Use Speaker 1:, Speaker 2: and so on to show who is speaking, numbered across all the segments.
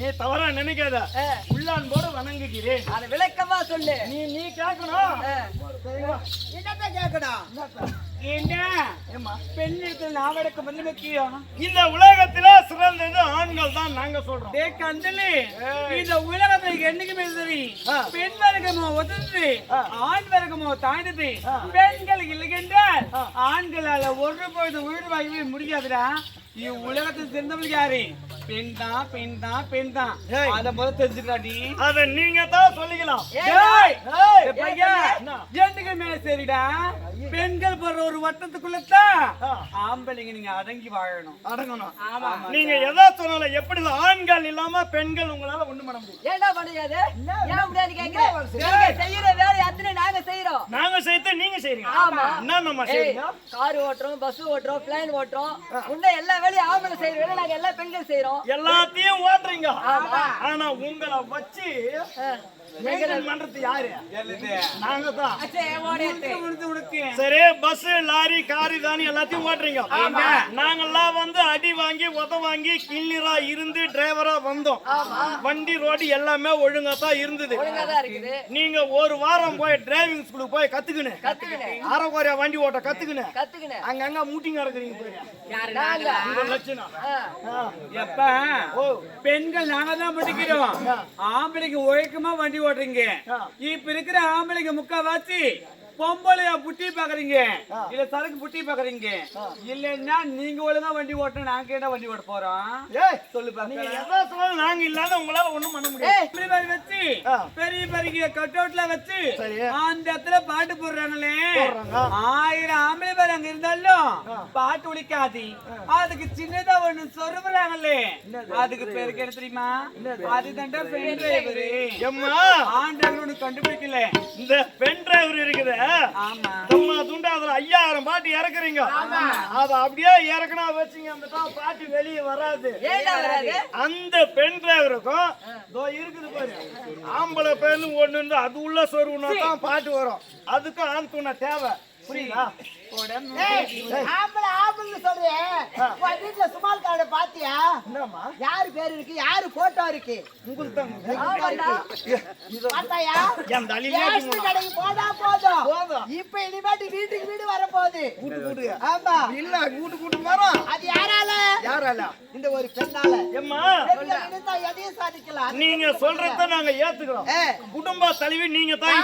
Speaker 1: நீ தவறா நினைக்காத.
Speaker 2: உள்ளான்
Speaker 1: போட வணங்குகிறேன்.
Speaker 2: அதை விளக்கமா சொல்லு.
Speaker 1: நீ நீ கேட்கணும்.
Speaker 3: என்னத்த கேட்கணும்?
Speaker 4: பெண் இடத்துல எடுக்க வந்து முக்கியம்
Speaker 1: இந்த உலகத்தில சிறந்தது ஆண்கள் தான் நாங்க சொல்றோம்
Speaker 4: கந்தலி இந்த உலகத்துல என்னைக்குமே சரி. பெண் வர்க்கமோ
Speaker 1: ஆ.
Speaker 4: ஆண் வர்க்கமோ தாழ்ந்தது. பெண்கள் இல்லைங்கன்றால்
Speaker 1: ஆ.
Speaker 4: ஆண்களால ஒரு பொழுது உயிர் வாங்கவே முடியாதுடா இவ்வுலகத்தில் சிறந்தவள் யாரு பெண் தான் பெண் தான் பெண் தான்
Speaker 1: ஏய்.
Speaker 4: அத
Speaker 1: அத நீங்க தான் சொல்லிக்கலாம்.
Speaker 4: மேல சரிடா? பெண்கள் போற ஒரு வட்டத்துக்குள்ளதான். ஆம்பளைங்க நீங்க அடங்கி வாழணும்.
Speaker 1: அடங்கணும்.
Speaker 4: ஆமா.
Speaker 1: நீங்க எதா சொன்னாலும் எப்படி ஆண்கள் இல்லாம பெண்கள் உங்களால ஒண்ணும் பண்ண முடியும்?
Speaker 2: ஏன்டா முடியாது ஏன் செய்யற? வேலை அத்தனை நாங்க செய்யறோம்
Speaker 1: நாங்க செய்து நீங்க செய்றீங்க.
Speaker 2: ஆமா.
Speaker 1: என்ன நம்ம செய்றீங்க?
Speaker 2: கார் ஓட்டுறோம் பஸ் ஓட்டுறோம் பிளேன் ஓட்டுறோம். உன்ன எல்லா வேலையும் ஆம்பளை செய்யற வேலை நாங்க எல்லா பெண்கள் செய்யறோம்
Speaker 1: எல்லாத்தையும் ஓட்டுறீங்க. ஆனா உங்களை வச்சு சரி பஸ் லாரி காரு தானி எல்லாத்தையும் ஓட்டுறீங்க நாங்கெல்லாம் வந்து அடி வாங்கி உத வாங்கி கிளினரா இருந்து டிரைவரா வந்தோம். வண்டி ரோடு எல்லாமே ஒழுங்கா தான் இருந்தது. நீங்க ஒரு வாரம் போய் டிரைவிங் ஸ்கூலுக்கு போய் கத்துக்கினேன்
Speaker 2: கத்துக்கினேன்
Speaker 1: அரை குறையா வண்டி ஓட்ட கத்துக்கினேன் அங்கங்க மூட்டிங்க இருக்கிறீங்க போய்.
Speaker 4: பெண்கள் நாங்க. தான் படிக்கிறோம். ஆம்பளைக்கு ஒழுக்கமா வண்டி ஓட்டுறீங்க
Speaker 1: ஆ.
Speaker 4: இப்ப இருக்கிற ஆம்பளைங்க முக்காவாசி பொம்பளைய புட்டி பாக்குறீங்க? இல்ல சரக்கு புட்டி பாக்குறீங்க? இல்லன்னா நீங்க ஒழுங்கா வண்டி ஓட்டணும் நாங்க கேட்டா வண்டி ஓட்ட போறோம்? சொல்லு பாக்க
Speaker 1: நாங்க இல்லாத உங்களால ஒண்ணும் பண்ண முடியாது.
Speaker 4: வச்சு. பெரிய பெரிய கட் அவுட்ல வச்சு. அந்த இடத்துல பாட்டு போடுறாங்களே.
Speaker 1: போடுறாங்க.
Speaker 4: ஆயிரம் ஆம்பளை பேர் அங்க இருந்தாலும் பாட்டு ஒழிக்காது. அதுக்கு சின்னதா ஒண்ணு சொருவுறாங்களே. அதுக்கு பேருக்கு என்ன தெரியுமா? அது தண்டா பெண் டிரைவரு ஆண்டவன் கண்டுபிடிக்கல.
Speaker 1: இந்த பென் டிரைவர் இருக்குது. சும்மா துண்டு அதுல ஐயாயிரம் பாட்டு இறக்குறீங்க. அத அப்படியே இறக்குனா வச்சுங்க அந்த பாட்டு வெளியே வராது. அந்த பென் டிரைவருக்கும் இதோ இருக்குது பாரு. ஆம்பளை பெண் ஒண்ணு அது உள்ள சொருவுனா தான் பாட்டு வரும். அதுக்கும் ஆண் துணை தேவை. புரியுதா?
Speaker 3: ஆம்பளை ஆம்பளை சொல்றேன் உன் வீட்டுல சுமால் கார்டு பாத்தியா?
Speaker 1: என்னம்மா?
Speaker 3: யாரு பேர் இருக்கு? யாரு போட்டோ இருக்கு?
Speaker 1: உங்களுக்கு.
Speaker 3: பார்த்தாயா?
Speaker 1: என் தலையிலே
Speaker 3: கடைக்கு போதும்.
Speaker 1: போதும்.
Speaker 3: இப்ப இனிமேட்டு வீட்டுக்கு வீடு வர போகுது
Speaker 1: கூட்டு கூட்டு
Speaker 3: ஆமா.
Speaker 1: இல்ல கூட்டு கூட்டு வரோம்
Speaker 3: அது யாரால?
Speaker 1: யாரால?
Speaker 3: இந்த ஒரு பெண்ணால.
Speaker 1: எம்மா?
Speaker 3: எதையும் சாதிக்கலாம்.
Speaker 1: நீங்க சொல்றத நாங்க ஏத்துக்கிறோம். குடும்ப தலைவி நீங்க தான்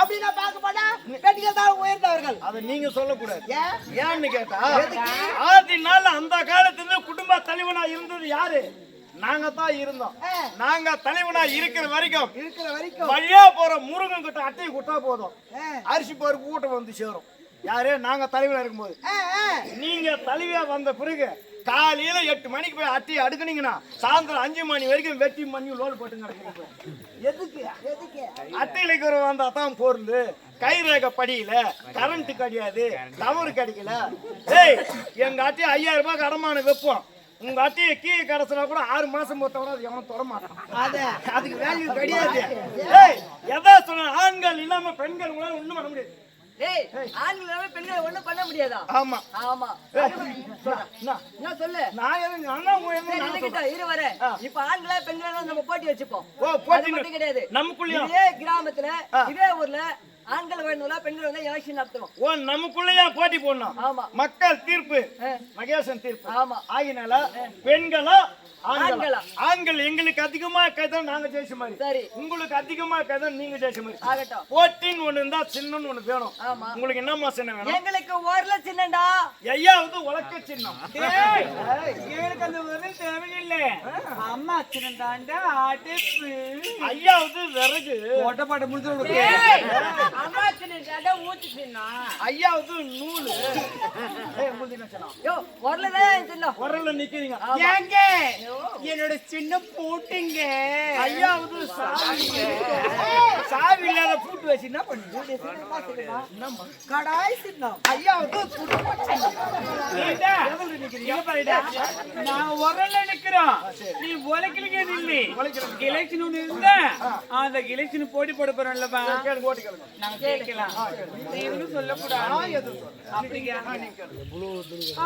Speaker 3: அப்படின்னா பார்க்க போனா பெண்கள் தான் உயர்ந்தவர்கள்.
Speaker 1: அத நீங்க சொல்லக்கூடாது.
Speaker 3: ஏன்?
Speaker 1: ஏன்னு கேட்டா ஆதி நாள் அந்த காலத்துல குடும்ப தலைவனா இருந்தது யாரு? நாங்க தான் இருந்தோம் நாங்க தலைவனா இருக்கிற வரைக்கும்
Speaker 3: இருக்கிற வரைக்கும்.
Speaker 1: வழியா போற முருகன் கிட்ட அட்டையை கொடுத்தா போதும். அரிசி பருப்பு கூட்டம் வந்து சேரும். யாரு? நாங்க தலைவனா இருக்கும்போது. நீங்க தலைவியா வந்த பிறகு காலையில எட்டு மணிக்கு போய் அட்டையை அடுக்குனீங்கன்னா சாயந்தரம் அஞ்சு மணி வரைக்கும் வெட்டி மணி லோடு போட்டு நடக்கிறீங்க. எதுக்கு?
Speaker 3: எதுக்கு?
Speaker 1: அட்டையில இருக்கிற வந்தா தான் பொருள். கைரேகை படியில கரண்ட் கிடையாது டவர் கிடைக்கல. ஏய் எங்க அட்டையை ஐயாயிரம் ரூபாய் கடமான வைப்போம். உங்க அட்டையை கீழே கிடைச்சினா கூட ஆறு மாசம் பொறுத்தவரை அது எவனும் தொட மாட்டான்.
Speaker 3: அத
Speaker 1: அதுக்கு வேல்யூ கிடையாது. ஏய் எதா சொன்ன ஆண்கள் இல்லாம பெண்கள் உங்களால ஒண்ணும் பண்ண முடியாது.
Speaker 2: டேய் ஆண்களால பெண்களை ஒண்ணும் பண்ண முடியாதா?
Speaker 1: ஆமா.
Speaker 2: ஆமா.
Speaker 1: ஏய், என்ன?
Speaker 2: என்ன சொல்லு?
Speaker 1: நான் எதுங்க அண்ணா உங்க எதுங்க
Speaker 2: சரி
Speaker 1: நான்
Speaker 2: இருக்கட்டும், இரு வரேன். இப்ப ஆண்களா பெண்களா நம்ம போட்டி வச்சுப்போம்.
Speaker 1: ஓ,
Speaker 2: அது
Speaker 1: போட்டி
Speaker 2: மட்டும் கிடையாது.
Speaker 1: நமக்குள்ளயும்
Speaker 2: இதே கிராமத்துல இதே ஊர்ல ஆண்கள் வேணும்னா பெண்கள் வந்து எலெக்ஷன் நடத்துவோம்
Speaker 1: ஓ நமக்குள்ளேயே போட்டி போடணும்?
Speaker 2: ஆமா.
Speaker 1: மக்கள் தீர்ப்பு. மகேசன் தீர்ப்பு.
Speaker 2: ஆமா.
Speaker 1: ஆகினால பெண்களா ஆண்களா?
Speaker 2: ஆண்களா.
Speaker 1: எங்களுக்கு அதிகமா கைதான் நாங்க ஜெயிச்ச மாதிரி.
Speaker 2: சரி.
Speaker 1: உங்களுக்கு அதிகமா கைதான் நீங்க ஜெயிச்ச மாதிரி.
Speaker 2: ஆகட்டும்.
Speaker 1: போட்டின்னு ஒண்ணு இருந்தா சின்னன்னு ஒண்ணு வேணும்.
Speaker 2: ஆமா.
Speaker 1: உங்களுக்கு என்னம்மா சின்னம் வேணும்?
Speaker 2: எங்களுக்கு ஓரல சின்னண்டா
Speaker 1: ஐயாவது உலக்க சின்னம்.
Speaker 4: ஏய், இவனுக்கு அந்த உதவி தேவையில்லை. அம்மா சின்னதாண்டா அடுப்பு.
Speaker 1: ஐயாவது விறகு.
Speaker 4: ஓட்டப்பாட்ட முடிச்சு
Speaker 1: ஐயாவது நூலு. ஏய், உங்களுக்கு என்ன சின்னம்?
Speaker 2: யோ ஓரல தான் சின்னம்
Speaker 1: உரல்ல நிக்கிறீங்க
Speaker 4: ஏங்க? என்னோட சின்ன பூட்டுங்க.
Speaker 1: ஐயாவது சாவி சாவி இல்லாத பூட்டு வச்சு என்ன பண்ணுங்க?
Speaker 3: கடாய் சின்னம்.
Speaker 1: ஐயாவது.
Speaker 4: நான் உரல்ல நிக்கிறோம். நீ உலக்கிலுங்க நில்லு எலெக்ஷன் ஒண்ணு இருந்தா அந்த எலெக்ஷன் போட்டி போட போறோம்லப்பா. நாங்க கேட்கலாம். நீங்களும் சொல்லக்கூடாது. அப்படிங்க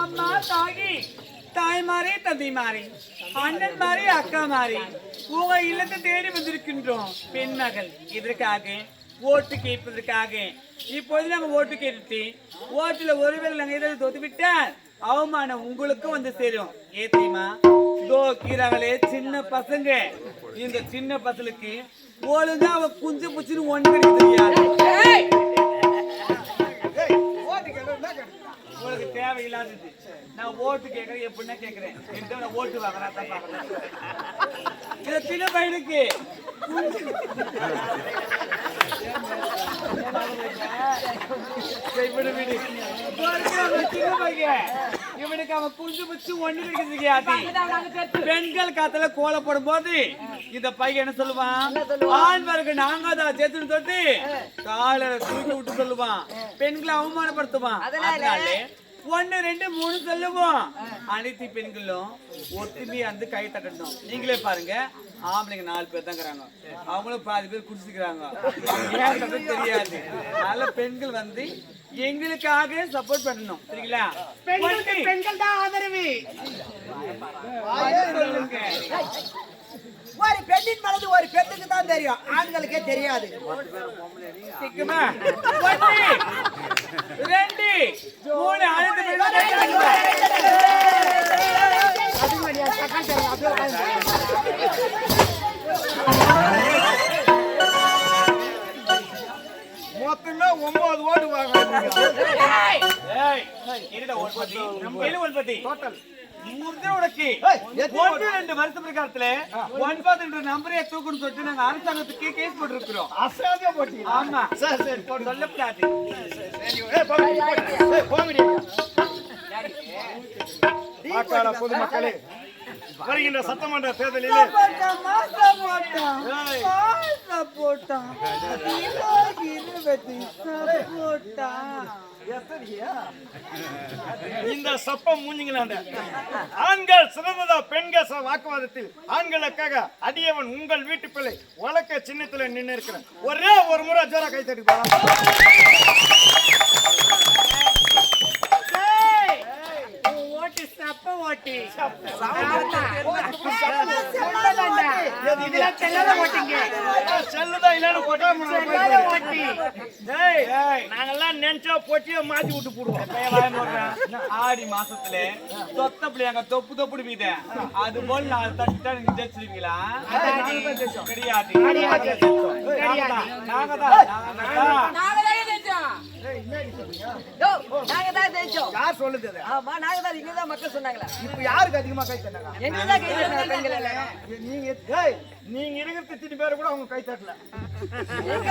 Speaker 4: அம்மா தாகி தாய் மாறி தந்தை மாறி. அண்ணன் மாறி அக்கா மாறி. உங்க இல்லத்தை தேடி வந்திருக்கின்றோம் பெண் மகள் இதற்காக ஓட்டு கேட்பதற்காக. இப்போது நாங்க ஓட்டு கேட்டு ஓட்டுல ஒருவேளை நாங்க ஏதாவது தோத்து அவமானம் உங்களுக்கும் வந்து சேரும். ஏ தெரியுமா? தோ கீரங்களே சின்ன பசங்க. இந்த சின்ன பசங்களுக்கு ஒழுங்கா அவ குஞ்சு புச்சுன்னு ஒன்று தெரியாது. உங்களுக்கு தேவையில்லாதது நான் ஓட்டு கேட்கறேன் எப்படின்னா கேட்கறேன் என்கிட்ட நான் ஓட்டு வாங்குறேன் தான் பாக்குறேன் இந்த சின்ன பையனுக்கு விடு. சின்ன பையன். அவன் குஞ்சு பிடிச்சு ஒண்ணு கிடைக்கிறது ஆதி பெண்கள் காத்துல கோல போடும் போது இந்த பையன் என்ன சொல்லுவான்? ஆண் வர்க்க நாங்க தான் சேர்த்துன்னு தொட்டு காலை தூக்கி விட்டு சொல்லுவான். பெண்களை அவமானப்படுத்துவான். அதனால? ரெண்டு மூணு சொல்லுவோம். அனைத்து பெண்களும் ஒத்துமையா வந்து கை தட்டணும். நீங்களே பாருங்க. ஆம்பளைங்க நாலு பேர் தான் இருக்கிறாங்க. அவங்களும் பாதி பேர் குடிச்சுக்கிறாங்க. தெரியாது. அதனால பெண்கள் வந்து எங்களுக்காக சப்போர்ட் பண்ணணும். சரிங்களா? ஒன்று.
Speaker 3: பெண்கள் தான் ஆதரவு. ஒரு பெண்ணின் மனது ஒரு பெண்ணுக்கு தான் தெரியும். ஆண்களுக்கே தெரியாது.
Speaker 4: ரெண்டு மூணு அனைத்து
Speaker 1: மொத்தமே ஒன்பது ஓட்டு வாங்க
Speaker 4: ரெண்டு வருஷ பிரகாரத்துல ஒன்பது என்ற நம்பரே தூக்கணும்னு சொல்லிட்டு நாங்க அரசாங்கத்துக்கு கேஸ் போட்டிருக்கிறோம்.
Speaker 1: அசாதியா போட்டி
Speaker 4: ஆமா.
Speaker 1: சரி. வாக்காள பொதுமக்களே. வருகின்ற சட்டமன்ற தேர்தலில் இந்த சப்பம் மூஞ்சிங்களாண்ட. ஆண்கள் சிறந்ததா பெண்கள் வாக்குவாதத்தில் ஆண்களுக்காக அடியவன் உங்கள் வீட்டு பிள்ளை வழக்க சின்னத்துல நின்று இருக்கிறேன் ஒரே ஒரு முறை ஜோரா கை தட்டி
Speaker 4: ஓட்டு. சப்ப ஓட்டு
Speaker 1: எது இது? செல்லுதான் இல்லைன்னு போட்டா போட்டி நாங்கெல்லாம் நினைச்சா போட்டியை மாத்தி விட்டு போடுவோம்.
Speaker 4: ஆடி மாசத்துல சொத்த பிள்ளைங்க தொப்பு தொப்புடு மீத அது போல நாலு தட்டா நீங்க ஜெயிச்சிருக்கீங்களா கிடையாது நாங்க தான். நாங்க தான்
Speaker 2: ஜெயிச்சோம்.
Speaker 1: யார் சொல்லுது?
Speaker 2: ஆமா நாங்க தான் இங்க தான் மக்கள் சொன்னாங்களா?
Speaker 1: இப்ப யாருக்கு அதிகமா கை தட்டாங்க
Speaker 2: எங்க தான் கை பெண்கள் எல்லாம்.
Speaker 1: நீங்க ஏய், நீங்க இருக்கிற இத்தனை பேர் கூட அவங்க கை தட்டல.
Speaker 2: எங்க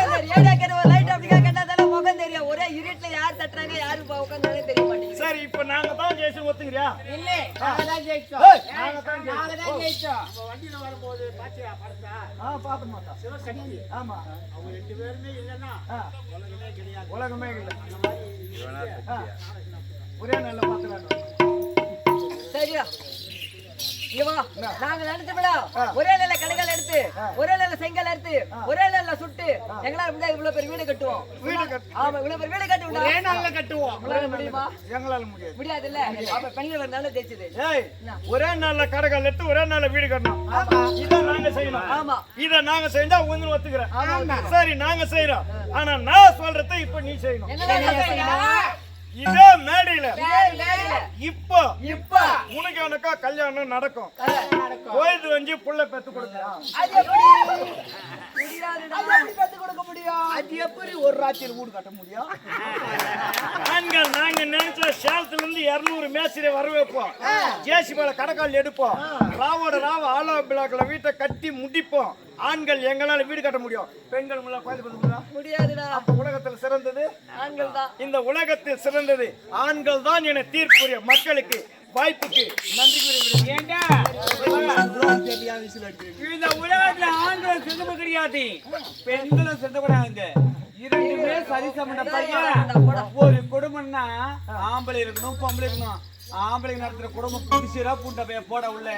Speaker 2: ஒரு லைட் அப்படிக்கா கேட்டாதானே முகம் தெரியும். ஒரே இருட்டுல யார் தட்டுறாங்க யாரு உட்காந்தாலே தெரிய மாட்டேங்குது.
Speaker 1: சரி இப்ப நாங்க தான் ஜெயிச்சு ஒத்துக்கிறியா?
Speaker 3: இல்ல நாங்க தான் ஜெயிச்சோம்.
Speaker 1: நாங்க தான்
Speaker 3: நாங்க
Speaker 1: ஜெயிச்சோம்.
Speaker 3: தான் ஜெயிச்சோம்
Speaker 1: ஆ, பார்த்து மாட்டா. ஆமா. ஆ. உலகமே இல்லை ஆ. ஒரே நல்ல பாத்துறாங்க
Speaker 2: சரியா நாங்க நினைச்சோம்டா ஒரே நல்ல கடைகள் எடுத்து ஒரே நல்ல செங்கல் எடுத்து ஒரே நல்ல சுட்டு எங்களால முடியாது இவ்வளவு பெரிய வீடு கட்டுவோம்.
Speaker 1: வீடு கட்டு
Speaker 2: ஆமா இவ்வளவு பெரிய வீடு கட்டுவோம்
Speaker 1: ஒரே நாள்ல கட்டுவோம்.
Speaker 2: முடியுமா?
Speaker 1: எங்களால முடியாது.
Speaker 2: முடியாது. இல்ல அப்ப பெண்கள் வரனால ஜெயிச்சது.
Speaker 1: ஏய் ஒரே நாள்ல கடைகள் எடுத்து ஒரே நாள்ல வீடு கட்டணும். இத நாங்க செய்யணும்.
Speaker 2: ஆமா.
Speaker 1: இத நாங்க செஞ்சா ஒண்ணு ஒத்துக்கிறேன். சரி நாங்க செய்யறோம் ஆனா நான் சொல்றதை இப்ப நீ செய்யணும்? இதே மேடையில. இப்போ
Speaker 2: இப்ப.
Speaker 1: உனக்கு எனக்கா கல்யாணம் நடக்கும். கோயில் வஞ்சி புள்ள பெத்து கொடுக்கலாம்.
Speaker 3: அது எப்படி
Speaker 1: ஒரு ராத்திரி வீடு கட்ட முடியும்? ஆண்கள் நாங்க நினைச்ச சேலத்துல இருந்து இருநூறு மேசிரை வர வைப்போம் ஜேசிபால கடைக்கால் எடுப்போம். ராவோட ராவ ஆலோ பிளாக்ல வீட்டை கட்டி முடிப்போம். ஆண்கள் எங்களால வீடு கட்ட முடியும். பெண்கள் முள்ள கோயில்
Speaker 2: முடியாதுடா.
Speaker 1: அப்ப உலகத்தில் சிறந்தது?
Speaker 2: ஆண்கள் தான்.
Speaker 1: இந்த உலகத்தில் சிறந்தது ஆண்கள் தான் என தீர்ப்புரிய மக்களுக்கு வாய்ப்புக்கு. நன்றி கூறுகிறேன்
Speaker 4: ஏண்டா? இந்த உலகத்துல ஆண்களும் சிறந்த கிடையாது பெண்களும் சிறந்த இரண்டுமே சரி சமண்டப்பட்ட ஒரு குடும்பம்னா ஆம்பளை இருக்கணும் பொம்பளை இருக்கணும். ஆம்பளை நடத்துற குடும்பம் புடிச்சிரா பூண்ட போட உள்ள.